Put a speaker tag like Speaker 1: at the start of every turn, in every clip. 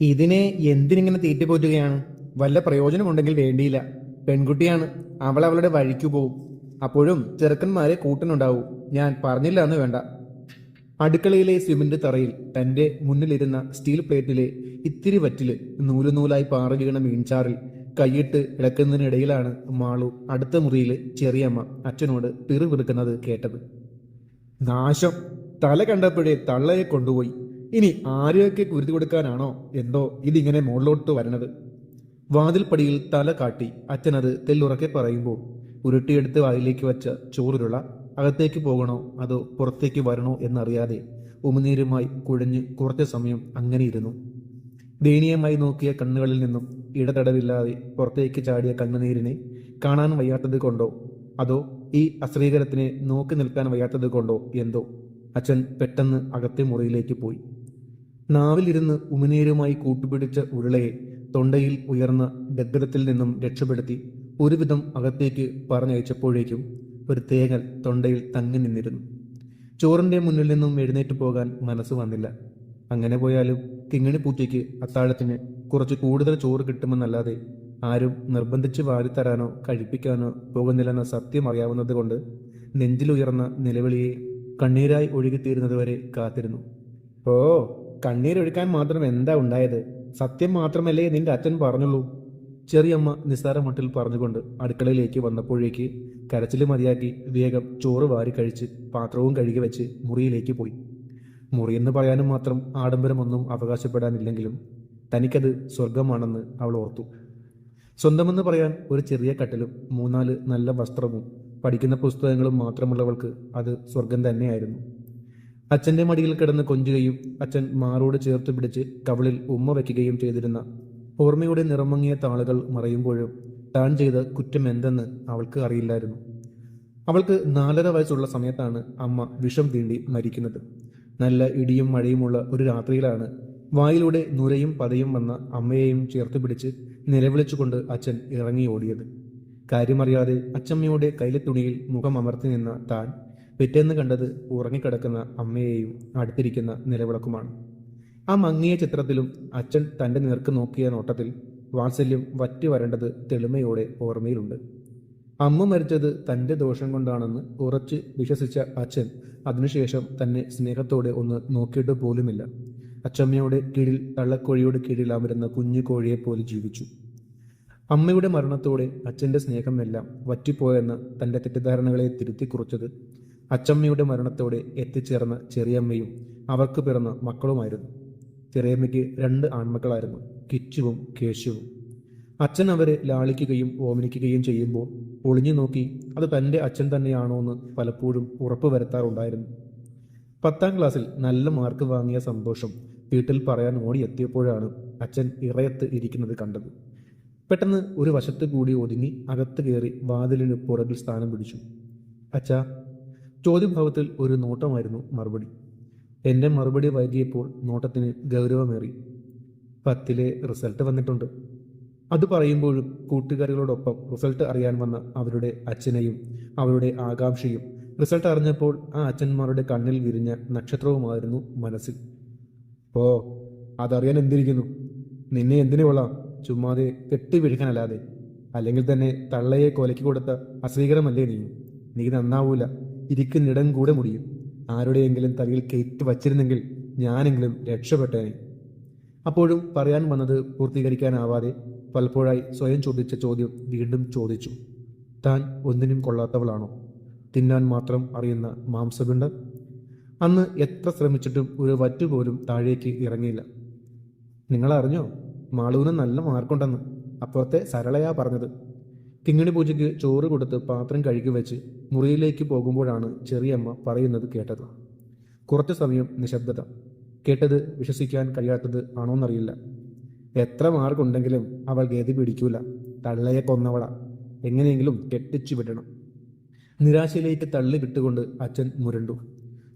Speaker 1: ഇതിനെ എന്തിനിങ്ങനെ തീറ്റിപ്പോറ്റുകയാണ്? വല്ല പ്രയോജനമുണ്ടെങ്കിൽ വേണ്ടിയില്ല. പെൺകുട്ടിയാണ്. അവൾ അവളുടെ വഴിക്കു പോവും. അപ്പോഴും ചെറുക്കന്മാരെ കൂട്ടനുണ്ടാവൂ. ഞാൻ പറഞ്ഞില്ല എന്ന് വേണ്ട. അടുക്കളയിലെ സിമന്റ് തറയിൽ തന്റെ മുന്നിലിരുന്ന സ്റ്റീൽ പ്ലേറ്റിലെ ഇത്തിരി വറ്റിൽ നൂൽ നൂലായി പാറ വീണ മീൻചാറിൽ കൈയിട്ട് ഇളക്കുന്നതിനിടയിലാണ് മാളു അടുത്ത മുറിയിലെ ചെറിയമ്മ അച്ഛനോട് പിറുപിറുക്കുന്നത് കേട്ടത്. നാശം. തല കണ്ടപ്പോഴേ തള്ളയെ കൊണ്ടുപോയി. ഇനി ആരെയൊക്കെ കുരുതി കൊടുക്കാനാണോ എന്തോ ഇതിങ്ങനെ മുകളിലോട്ട് വരണത്? വാതിൽപ്പടിയിൽ തല കാട്ടി അച്ഛനത് തെല്ലുറക്കെ പറയുമ്പോൾ ഉരുട്ടിയെടുത്ത് വായിലേക്ക് വച്ച ചോറുരുള അകത്തേക്ക് പോകണോ അതോ പുറത്തേക്ക് വരണോ എന്നറിയാതെ ഉമിനീരുമായി കുഴഞ്ഞ് കുറച്ച് സമയം അങ്ങനെ ഇരുന്നു. ദയനീയമായി നോക്കിയ കണ്ണുകളിൽ നിന്നും ഇടതടവില്ലാതെ പുറത്തേക്ക് ചാടിയ കണ്ണുനീരിനെ കാണാൻ വയ്യാത്തത് കൊണ്ടോ അതോ ഈ അശ്രീകരത്തിനെ നോക്കി നിൽക്കാൻ വയ്യാത്തത് കൊണ്ടോ എന്തോ അച്ഛൻ പെട്ടെന്ന് അകത്തെ മുറിയിലേക്ക് പോയി. നാവിലിരുന്ന് ഉമിനീരുമായി കൂട്ടുപിടിച്ച ഉരുളയെ തൊണ്ടയിൽ ഉയർന്ന ഗദ്ഗരത്തിൽ നിന്നും രക്ഷപ്പെടുത്തി ഒരുവിധം അകത്തേക്ക് പറഞ്ഞയച്ചപ്പോഴേക്കും ഒരു തേങ്ങൽ തൊണ്ടയിൽ തങ്ങി നിന്നിരുന്നു. ചോറിന്റെ മുന്നിൽ നിന്നും എഴുന്നേറ്റ് പോകാൻ മനസ്സ് വന്നില്ല. അങ്ങനെ പോയാലും കിങ്ങിണിപ്പൂറ്റിക്ക് അത്താഴത്തിന് കുറച്ച് കൂടുതൽ ചോറ് കിട്ടുമെന്നല്ലാതെ ആരും നിർബന്ധിച്ച് വാരിത്തരാനോ കഴിപ്പിക്കാനോ പോകുന്നില്ലെന്ന സത്യം അറിയാവുന്നത് കൊണ്ട് നെഞ്ചിലുയർന്ന നിലവിളിയെ കണ്ണീരായി ഒഴുകിത്തീരുന്നതുവരെ കാത്തിരുന്നു. ഓ കണ്ണീരൊഴുക്കാൻ മാത്രം എന്താ ഉണ്ടായത്? സത്യം മാത്രമല്ലേ നിന്റെ അച്ഛൻ പറഞ്ഞുള്ളൂ? ചെറിയമ്മ നിസ്സാര മട്ടിൽ പറഞ്ഞുകൊണ്ട് അടുക്കളയിലേക്ക് വന്നപ്പോഴേക്ക് കരച്ചിൽ മതിയാക്കി വേഗം ചോറ് വാരി കഴിച്ച് പാത്രവും കഴുകി വെച്ച് മുറിയിലേക്ക് പോയി. മുറിയെന്ന് പറയാനും മാത്രം ആഡംബരമൊന്നും അവകാശപ്പെടാനില്ലെങ്കിലും തനിക്കത് സ്വർഗമാണെന്ന് അവൾ ഓർത്തു. സ്വന്തമെന്ന് പറയാൻ ഒരു ചെറിയ കട്ടിലും മൂന്നാൽ നല്ല വസ്ത്രവും പഠിക്കുന്ന പുസ്തകങ്ങളും മാത്രമുള്ളവൾക്ക് അത് സ്വർഗം തന്നെയായിരുന്നു. അച്ഛന്റെ മടിയിൽ കിടന്ന് കൊഞ്ചുകയും അച്ഛൻ മാറോട് ചേർത്ത് പിടിച്ച് കവിളിൽ ഉമ്മ വയ്ക്കുകയും ചെയ്തിരുന്ന ഓർമ്മയുടെ നിറമങ്ങിയ താളുകൾ മറയുമ്പോഴും താൻ ചെയ്ത കുറ്റം എന്തെന്ന് അവൾക്ക് അറിയില്ലായിരുന്നു. അവൾക്ക് നാലര വയസ്സുള്ള സമയത്താണ് അമ്മ വിഷം തീണ്ടി മരിക്കുന്നത്. നല്ല ഇടിയും മഴയുമുള്ള ഒരു രാത്രിയിലാണ് വായിലൂടെ നുരയും പതയും വന്ന അമ്മയെയും ചേർത്ത് പിടിച്ച് നിലവിളിച്ചുകൊണ്ട് അച്ഛൻ ഇറങ്ങി ഓടിയത്. കാര്യമറിയാതെ അച്ചമ്മയുടെ കൈലത്തുണിയിൽ മുഖം അമർത്തി നിന്ന താൻ പിറ്റേന്ന് കണ്ടത് ഉറങ്ങിക്കിടക്കുന്ന അമ്മയെയും അടുത്തിരിക്കുന്ന നിലവിളക്കുമാണ്. ആ മങ്ങിയ ചിത്രത്തിലും അച്ഛൻ തന്റെ നേർക്ക് നോക്കിയ നോട്ടത്തിൽ വാത്സല്യം വറ്റി വരേണ്ടത് തെളിമയോടെ ഓർമ്മയിലുണ്ട്. അമ്മ മരിച്ചത് തന്റെ ദോഷം കൊണ്ടാണെന്ന് ഉറച്ച് വിശ്വസിച്ച അച്ഛൻ അതിനുശേഷം തന്നെ സ്നേഹത്തോടെ ഒന്ന് നോക്കിയിട്ട് പോലുമില്ല. അച്ചമ്മയുടെ കീഴിൽ തള്ളക്കോഴിയുടെ കീഴിൽ അമരുന്ന കുഞ്ഞു കോഴിയെ പോലെ ജീവിച്ചു. അമ്മയുടെ മരണത്തോടെ അച്ഛന്റെ സ്നേഹമെല്ലാം വറ്റിപ്പോയെന്ന് തന്റെ തെറ്റിദ്ധാരണകളെ തിരുത്തി കുറിച്ചത് അച്ചമ്മയുടെ മരണത്തോടെ എത്തിച്ചേർന്ന ചെറിയമ്മയും അവർക്ക് പിറന്ന മക്കളുമായിരുന്നു. ചെറിയമ്മയ്ക്ക് രണ്ട് ആൺമക്കളായിരുന്നു കിച്ചുവും കേശുവും. അച്ഛൻ അവരെ ലാളിക്കുകയും ഓമനിക്കുകയും ചെയ്യുമ്പോൾ ഒളിഞ്ഞു നോക്കി അത് തന്റെ അച്ഛൻ തന്നെയാണോ എന്ന് പലപ്പോഴും ഉറപ്പ് വരുത്താറുണ്ടായിരുന്നു. പത്താം ക്ലാസ്സിൽ നല്ല മാർക്ക് വാങ്ങിയ സന്തോഷം വീട്ടിൽ പറയാൻ ഓടിയെത്തിയപ്പോഴാണ് അച്ഛൻ ഇറയത്ത് ഇരിക്കുന്നത് കണ്ടത്. പെട്ടെന്ന് ഒരു വശത്ത് കൂടി ഒതുങ്ങി അകത്ത് കയറി വാതിലിന് പുറകിൽ സ്ഥാനം പിടിച്ചു. അച്ഛാ ചോദ്യഭാവത്തിൽ ഒരു നോട്ടമായിരുന്നു മറുപടി. എന്റെ മറുപടി വൈകിയപ്പോൾ നോട്ടത്തിന് ഗൗരവമേറി. പത്തിലെ റിസൾട്ട് വന്നിട്ടുണ്ട്. അത് പറയുമ്പോഴും കൂട്ടുകാരികളോടൊപ്പം റിസൾട്ട് അറിയാൻ വന്ന അവരുടെ അച്ഛനെയും അവരുടെ ആകാംക്ഷയും റിസൾട്ട് അറിഞ്ഞപ്പോൾ ആ അച്ഛന്മാരുടെ കണ്ണിൽ വിരിഞ്ഞ നക്ഷത്രവുമായിരുന്നു മനസ്സിൽ. ഓ അതറിയാൻ എന്തിരിക്കുന്നു? നിന്നെ എന്തിനു കൊള്ളാം? ചുമ്മാതെ കെട്ടി വീഴ്ക്കാനല്ലാതെ അല്ലെങ്കിൽ തന്നെ തള്ളയെ കൊലക്കി കൊടുത്ത അസ്വീകരമല്ലേ നീ നീ നന്നാവൂല. ഇരിക്കുന്നിടം കൂടെ മുടിയും ആരുടെയെങ്കിലും തലയിൽ കയറ്റി വച്ചിരുന്നെങ്കിൽ ഞാനെങ്കിലും രക്ഷപ്പെട്ടേനെ. അപ്പോഴും പറയാൻ വന്നത് പൂർത്തീകരിക്കാനാവാതെ പലപ്പോഴായി സ്വയം ചോദിച്ച ചോദ്യം വീണ്ടും ചോദിച്ചു. താൻ ഒന്നിനും കൊള്ളാത്തവളാണോ? തിന്നാൻ മാത്രം അറിയുന്ന മാംസമുണ്ട് അന്ന് എത്ര ശ്രമിച്ചിട്ടും ഒരു വറ്റുപോലും താഴേക്ക് ഇറങ്ങിയില്ല. നിങ്ങളറിഞ്ഞോ? മാളൂന് നല്ല മാർക്കുണ്ടെന്ന്. അപ്പുറത്തെ സരളയാ പറഞ്ഞത്. കിങ്ങിണി പൂജയ്ക്ക് ചോറ് കൊടുത്ത് പാത്രം കഴുകി വെച്ച് മുറിയിലേക്ക് പോകുമ്പോഴാണ് ചെറിയമ്മ പറയുന്നത് കേട്ടത്. കുറച്ചു സമയം നിശബ്ദത. കേട്ടത് വിശ്വസിക്കാൻ കഴിയാത്തത് ആണോന്നറിയില്ല. എത്ര മാർക്കുണ്ടെങ്കിലും അവൾ ഗതി പിടിക്കൂല. തള്ളയെ കൊന്നവള. എങ്ങനെയെങ്കിലും കെട്ടിച്ചു വിടണം. നിരാശയിലേക്ക് തള്ളി വിട്ടുകൊണ്ട് അച്ഛൻ മുരണ്ടു.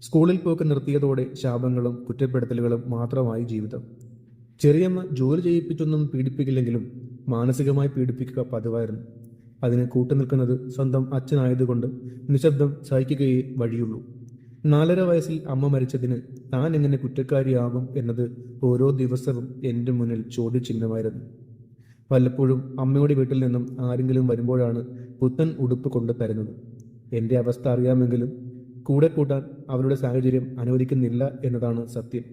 Speaker 1: സ്കൂളിൽ പോക്ക് നിർത്തിയതോടെ ശാപങ്ങളും കുറ്റപ്പെടുത്തലുകളും മാത്രമായി ജീവിതം. ചെറിയമ്മ ജോലി ചെയ്യിപ്പിച്ചൊന്നും പീഡിപ്പിക്കില്ലെങ്കിലും മാനസികമായി പീഡിപ്പിക്കുക പതിവായിരുന്നു. അതിന് കൂട്ടുനിൽക്കുന്നത് സ്വന്തം അച്ഛനായതുകൊണ്ട് നിശബ്ദം സഹിക്കുകയേ വഴിയുള്ളൂ. നാലര വയസ്സിൽ അമ്മ മരിച്ചതിന് താൻ എങ്ങനെ കുറ്റക്കാരിയാകും എന്നത് ഓരോ ദിവസവും എന്റെ മുന്നിൽ ചോദ്യചിഹ്നമായിരുന്നു. പലപ്പോഴും അമ്മയുടെ വീട്ടിൽ നിന്നും ആരെങ്കിലും വരുമ്പോഴാണ് പുത്തൻ ഉടുപ്പ് കൊണ്ട് തരുന്നത്. എന്റെ അവസ്ഥ അറിയാമെങ്കിലും കൂടെ കൂട്ടാൻ അവരുടെ സാഹചര്യം അനുവദിക്കുന്നില്ല എന്നതാണ് സത്യം.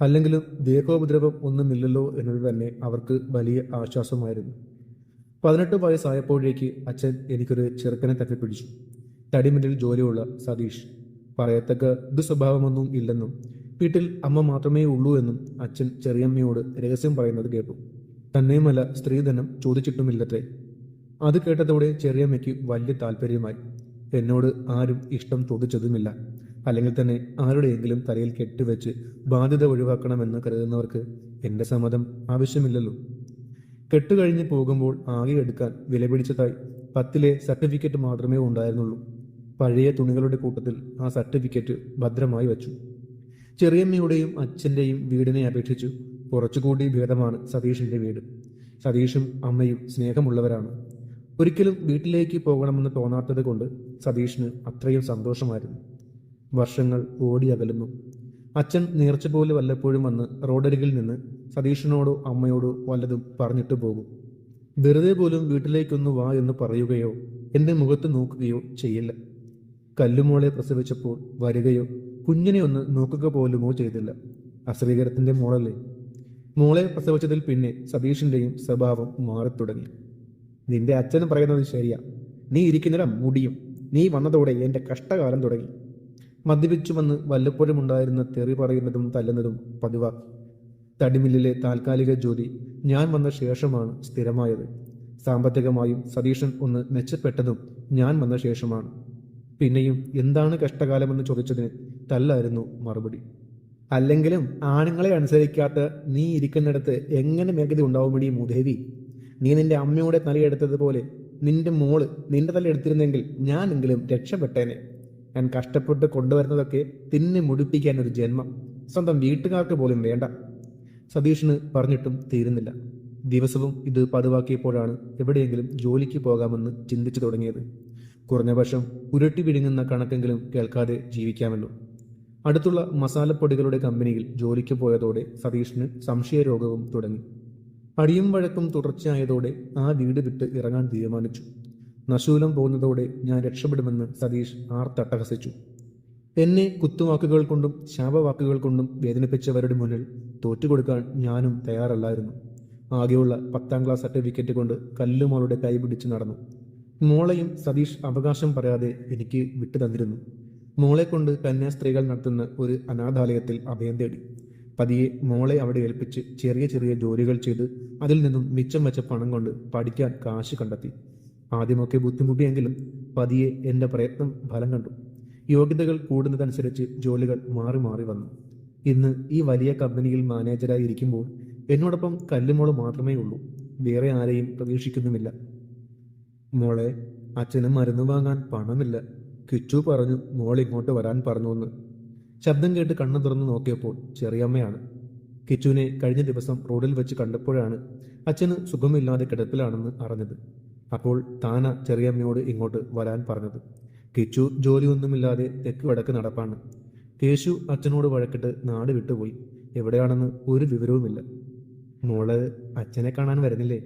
Speaker 1: അല്ലെങ്കിലും ദേഹോപദ്രവം ഒന്നുമില്ലല്ലോ എന്നത് തന്നെ അവർക്ക് വലിയ ആശ്വാസമായിരുന്നു. പതിനെട്ട് വയസ്സായപ്പോഴേക്ക് അച്ഛൻ എനിക്കൊരു ചെറുക്കനെ തട്ടിപ്പിടിച്ചു. തടിമില്ലിൽ ജോലിയുള്ള സതീഷ് പറയത്തക്ക ദുസ്വഭാവമൊന്നും ഇല്ലെന്നും വീട്ടിൽ അമ്മ മാത്രമേ ഉള്ളൂ എന്നും അച്ഛൻ ചെറിയമ്മയോട് രഹസ്യം പറയുന്നത് കേട്ടു. തന്നെയുമല്ല സ്ത്രീധനം ചോദിച്ചിട്ടുമില്ലത്രേ. അത് കേട്ടതോടെ ചെറിയമ്മയ്ക്ക് വലിയ താല്പര്യമായി. എന്നോട് ആരും ഇഷ്ടം ചോദിച്ചതുമില്ല. അല്ലെങ്കിൽ തന്നെ ആരുടെയെങ്കിലും തലയിൽ കെട്ടിവെച്ച് ബാധ്യത ഒഴിവാക്കണമെന്ന് കരുതുന്നവർക്ക് എന്റെ സമ്മതം ആവശ്യമില്ലല്ലോ. കെട്ടുകഴിഞ്ഞ് പോകുമ്പോൾ ആകെ എടുക്കാൻ വിലപിടിച്ചതായി പത്തിലെ സർട്ടിഫിക്കറ്റ് മാത്രമേ ഉണ്ടായിരുന്നുള്ളൂ. പഴയ തുണികളുടെ കൂട്ടത്തിൽ ആ സർട്ടിഫിക്കറ്റ് ഭദ്രമായി വച്ചു. ചെറിയമ്മയുടെയും അച്ഛന്റെയും വീടിനെ അപേക്ഷിച്ചു. കുറച്ചുകൂടി ഭേദമാണ് സതീഷിന്റെ വീട്. സതീഷും അമ്മയും സ്നേഹമുള്ളവരാണ്. ഒരിക്കലും വീട്ടിലേക്ക് പോകണമെന്ന് തോന്നാത്തത് കൊണ്ട് സതീഷിന് അത്രയും സന്തോഷമായിരുന്നു. വർഷങ്ങൾ ഓടി അകലുന്നു. അച്ഛൻ നേർച്ച പോലെ വല്ലപ്പോഴും വന്ന് റോഡരികിൽ നിന്ന് സതീഷിനോടോ അമ്മയോടോ വല്ലതും പറഞ്ഞിട്ട് പോകും. വെറുതെ പോലും വീട്ടിലേക്കൊന്ന് വാ എന്ന് പറയുകയോ എന്റെ മുഖത്ത് നോക്കുകയോ ചെയ്യില്ല. കല്ലുമോളെ പ്രസവിച്ചപ്പോൾ വരികയോ കുഞ്ഞിനെ ഒന്ന് നോക്കുക പോലുമോ ചെയ്തില്ല. അശ്രീകരത്തിന്റെ മോളല്ലേ. മോളെ പ്രസവിച്ചതിൽ പിന്നെ സതീഷിന്റെയും സ്വഭാവം മാറിത്തുടങ്ങി. നിന്റെ അച്ഛൻ പറയുന്നത് ശരിയാ. നീ ഇരിക്കുന്നിടം മുടിയും. നീ വന്നതോടെ എന്റെ കഷ്ടകാലം തുടങ്ങി. മദ്യപിച്ചു വന്ന് വല്ലപ്പോഴും ഉണ്ടായിരുന്ന തെറി പറയുന്നതും തല്ലുന്നതും പതിവ. തടിമില്ലിലെ താൽക്കാലിക ജോലി ഞാൻ വന്ന ശേഷമാണ് സ്ഥിരമായത്. സാമ്പത്തികമായും സതീഷൻ ഒന്ന് മെച്ചപ്പെട്ടതും ഞാൻ വന്ന ശേഷമാണ്. പിന്നെയും എന്താണ് കഷ്ടകാലമെന്ന് ചോദിച്ചതിന് തല്ലായിരുന്നു മറുപടി. അല്ലെങ്കിലും ആണുങ്ങളെ അനുസരിക്കാത്ത നീ ഇരിക്കുന്നിടത്ത് എങ്ങനെ മേഘത ഉണ്ടാവുമെടി മൂദേവി? നീ നിന്റെ അമ്മയുടെ തലയെടുത്തതുപോലെ നിന്റെ മോൾ നിന്റെ തല എടുത്തിരുന്നെങ്കിൽ ഞാനെങ്കിലും രക്ഷപ്പെട്ടേനെ. ഞാൻ കഷ്ടപ്പെട്ട് കൊണ്ടുവരുന്നതൊക്കെ തിന്നെ മുടിപ്പിക്കാൻ ഒരു ജന്മം. സ്വന്തം വീട്ടുകാർക്ക് പോലും വേണ്ട. സതീഷിന് പറഞ്ഞിട്ടും തീരുന്നില്ല. ദിവസവും ഇത് പതിവാക്കിയപ്പോഴാണ് എവിടെയെങ്കിലും ജോലിക്ക് പോകാമെന്ന് ചിന്തിച്ചു തുടങ്ങിയത്. കുറഞ്ഞ പക്ഷം ഉരുട്ടി വിഴുങ്ങുന്ന കണക്കെങ്കിലും കേൾക്കാതെ ജീവിക്കാമല്ലോ. അടുത്തുള്ള മസാലപ്പൊടികളുടെ കമ്പനിയിൽ ജോലിക്ക് പോയതോടെ സതീഷിന് സംശയരോഗവും തുടങ്ങി. അടിയും വഴക്കും തുടർച്ചയായതോടെ ആ വീട് വിട്ട് ഇറങ്ങാൻ തീരുമാനിച്ചു. നശൂലം പോകുന്നതോടെ ഞാൻ രക്ഷപ്പെടുമെന്ന് സതീഷ് ആർത്തട്ടഹസിച്ചു. എന്നെ കുത്തുവാക്കുകൾ കൊണ്ടും ശാപവാക്കുകൾ കൊണ്ടും വേദനിപ്പിച്ചവരുടെ മുന്നിൽ തോറ്റുകൊടുക്കാൻ ഞാനും തയ്യാറല്ലായിരുന്നു. ആകെയുള്ള പത്താം ക്ലാസ് സർട്ടിഫിക്കറ്റ് കൊണ്ട് കല്ലുമോളുടെ കൈ പിടിച്ച് നടന്നു. മോളെയും സതീഷ് അവകാശം പറയാതെ എനിക്ക് വിട്ടു തന്നിരുന്നു മോളെ കൊണ്ട് കന്യാസ്ത്രീകൾ നടത്തുന്ന ഒരു അനാഥാലയത്തിൽ അഭയം തേടി. പതിയെ മോളെ അവിടെ ഏൽപ്പിച്ച് ചെറിയ ചെറിയ ജോലികൾ ചെയ്ത് അതിൽ നിന്നും മിച്ചം വെച്ച പണം കൊണ്ട് പഠിക്കാൻ കാശ് കണ്ടെത്തി. ആദ്യമൊക്കെ ബുദ്ധിമുട്ടിയെങ്കിലും പതിയെ എന്റെ പ്രയത്നം ഫലം കണ്ടു. യോഗ്യതകൾ കൂടുന്നതനുസരിച്ച് ജോലികൾ മാറി മാറി വന്നു. ഇന്ന് ഈ വലിയ കമ്പനിയിൽ മാനേജരായി ഇരിക്കുമ്പോൾ എന്നോടൊപ്പം കല്ലുമോൾ മാത്രമേ ഉള്ളൂ. വേറെ ആരെയും പ്രതീക്ഷിക്കുന്നുമില്ല. മോളെ അച്ഛന് മരുന്ന് വാങ്ങാൻ പണമില്ല. കിച്ചു പറഞ്ഞു മോൾ ഇങ്ങോട്ട് വരാൻ പറഞ്ഞു എന്ന് ശബ്ദം കേട്ട് കണ്ണു തുറന്നു നോക്കിയപ്പോൾ ചെറിയമ്മയാണ്. കിച്ചുവിനെ കഴിഞ്ഞ ദിവസം റോഡിൽ വെച്ച് കണ്ടപ്പോഴാണ് അച്ഛന് സുഖമില്ലാതെ കിടപ്പിലാണെന്ന് അറിഞ്ഞത്. അപ്പോൾ താന ചെറിയമ്മയോട് ഇങ്ങോട്ട് വരാൻ പറഞ്ഞത്. കിച്ചു ജോലിയൊന്നുമില്ലാതെ തെക്ക് വടക്ക് നടപ്പാണ്. കേശു അച്ഛനോട് വഴക്കിട്ട് നാട് വിട്ടുപോയി. എവിടെയാണെന്ന് ഒരു വിവരവുമില്ല. മോൾ അച്ഛനെ കാണാൻ വരുന്നില്ലേ?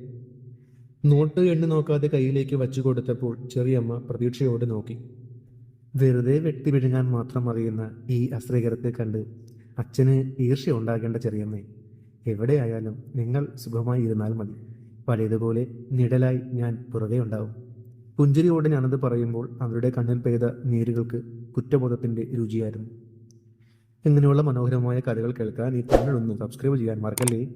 Speaker 1: നോട്ട് എണ്ണി നോക്കാതെ കയ്യിലേക്ക് വച്ചു കൊടുത്തപ്പോൾ ചെറിയമ്മ പ്രതീക്ഷയോടെ നോക്കി. വെറുതെ വെട്ടി വിഴുങ്ങാൻ മാത്രം അറിയുന്ന ഈ അശ്രീകരത്തെ കണ്ട് അച്ഛന് ഈർഷ്യ ഉണ്ടാകേണ്ട ചെറിയമ്മേ. എവിടെയായാലും നിങ്ങൾ സുഖമായി ഇരുന്നാൽ മതി. പഴയതുപോലെ നിഴലായി ഞാൻ പുറകെ ഉണ്ടാവും. പുഞ്ചിരിയോടെ ഞാനത് പറയുമ്പോൾ അവരുടെ കണ്ണിൽ പെയ്ത നീരുകൾക്ക് കുറ്റബോധത്തിന്റെ രുചിയായിരുന്നു. ഇങ്ങനെയുള്ള മനോഹരമായ കഥകൾ കേൾക്കാൻ ഈ ചാനൽ ഒന്ന് സബ്സ്ക്രൈബ് ചെയ്യാൻ മറക്കല്ലേ?